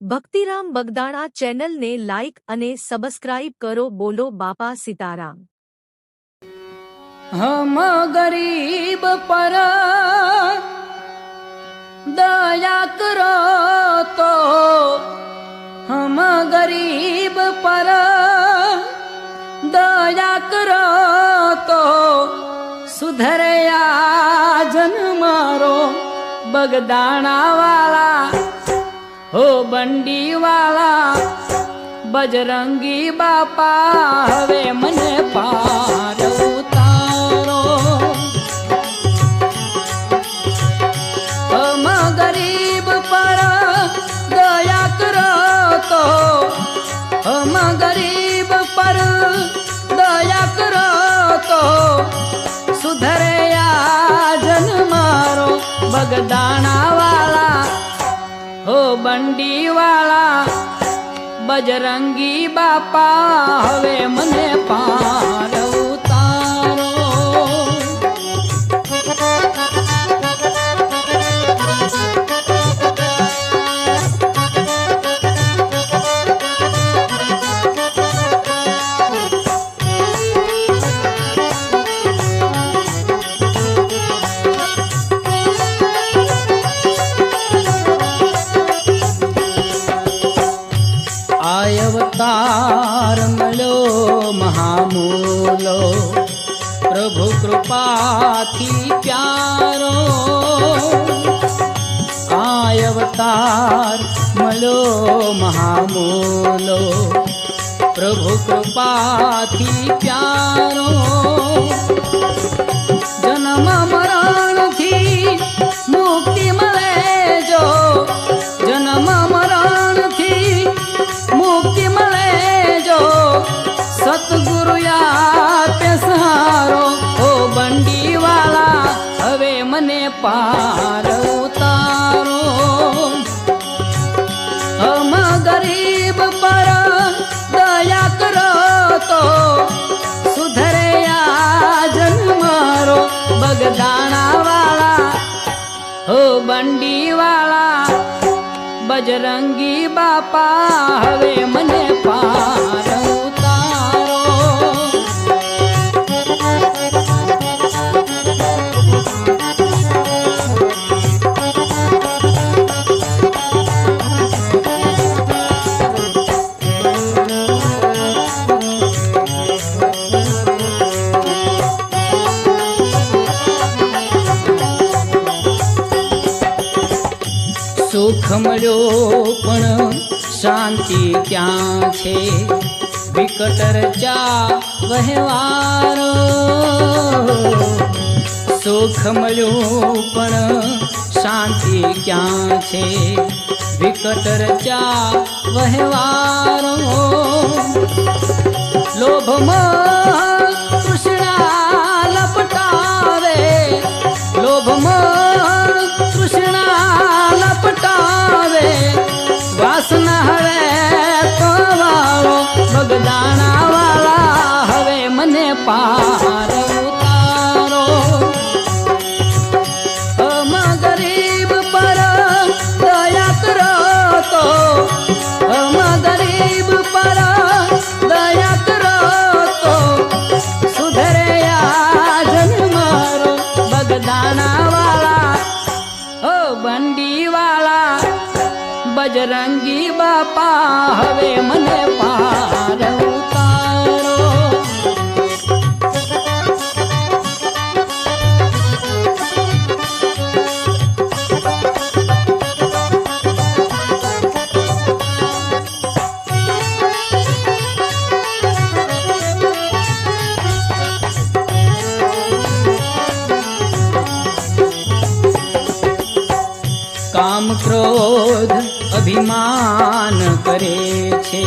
ભક્તિરામ બગદાણા ચેનલને લાઇક અને સબસ્ક્રાઇબ કરો, બોલો બાપા સીતારામ. હમ ગરીબ પર દયા કરો તો હમ ગરીબ પર દયા કરો તો સુધરયા જન મારો બગદાણા વાળા. હો બંડી વાળા બજરંગી બાપા, હવે મને પાર ઉતારો. ગરીબ પર દયા કરો તો ગરીબ પર દયા કરો તો સુધરયા જન મારો બગદાણા વાળા હો બંડી વાળા બજરંગી બાપા હવે મને પાર આયવતાર મળો મહામોલો પ્રભુ કૃપાથી પ્યારો જન્મ મરણથી મુક્તિ મળે જો જન્મ મરણથી મુક્તિ મળે જો સતગુરુ આપે સહારો ઓ બંડીવાળા હવે મને પાર બગદાણા વાળા હો બંડી વાળા બજરંગી બાપા હવે મને પાર સુખ મળ્યો પણ શાંતિ ક્યાં છે? વિકટ રચા વહેવારો. સુખ મળ્યો પણ શાંતિ ક્યાં છે? વિકટ રચા વહેવારો. લોભમાં પાર ઉતારો. અમ ગરીબ પર દયા કરો તો. અમ ગરીબ પર દયા કરો તો. સુધરે આ જન્મારો બગદાણા વાળા ઓ બંડી વાળા બજરંગી બાપા, હવે ક્રોધ અભિમાન કરે છે.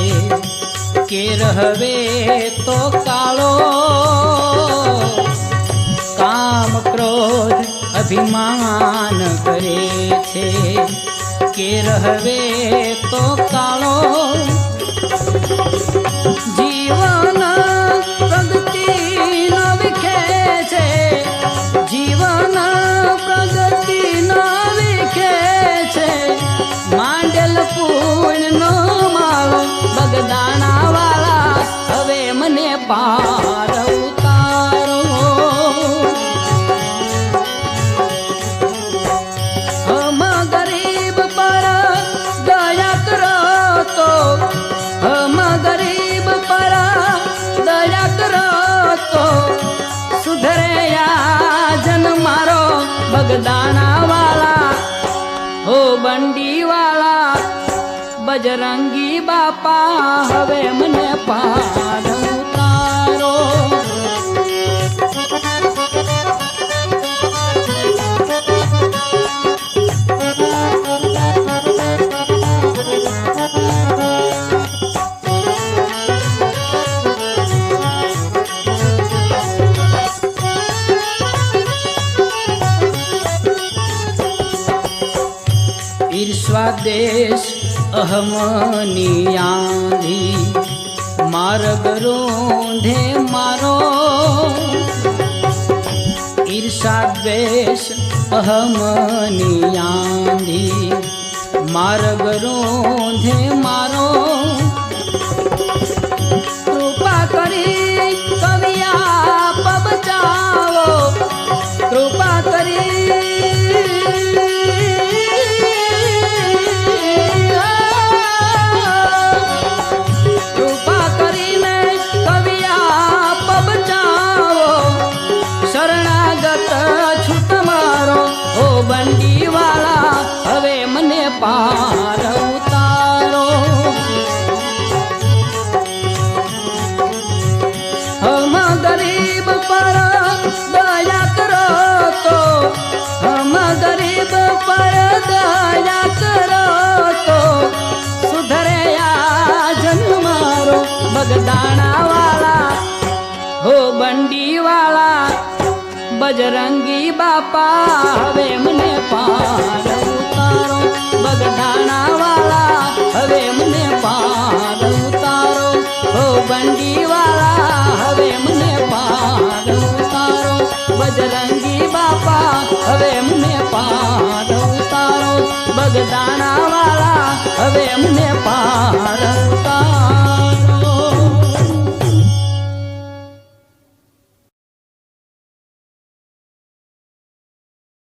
કે રહવે તો કાળો કામ ક્રોધ અભિમાન કરે છે. કે રહવે તો કાળો પાર ઉતારો હમ ગરીબ પર દયા કરો તો હમ ગરીબ પર દયા કરો તો સુધરે જન મારો બગદાણા વાળા હો બંડી વાળા બજરંગી બાપા હવે મને પાડ દેશ અહમની આંધી માર્ગ રોંધે મારો ઈર્ષા દ્વેષ અહમની આંધી માર્ગ રોંધે મારો બજરંગી બાપા, હવે મને પાર ઉતારો. બગડાણા વાળા હવે મને પાર ઉતારો. હો બંડી વાળા હવે મને પાર ઉતારો. બજરંગી બાપા, હવે મને પાર ઉતારો. બગડાણા વાળા હવે મને પાર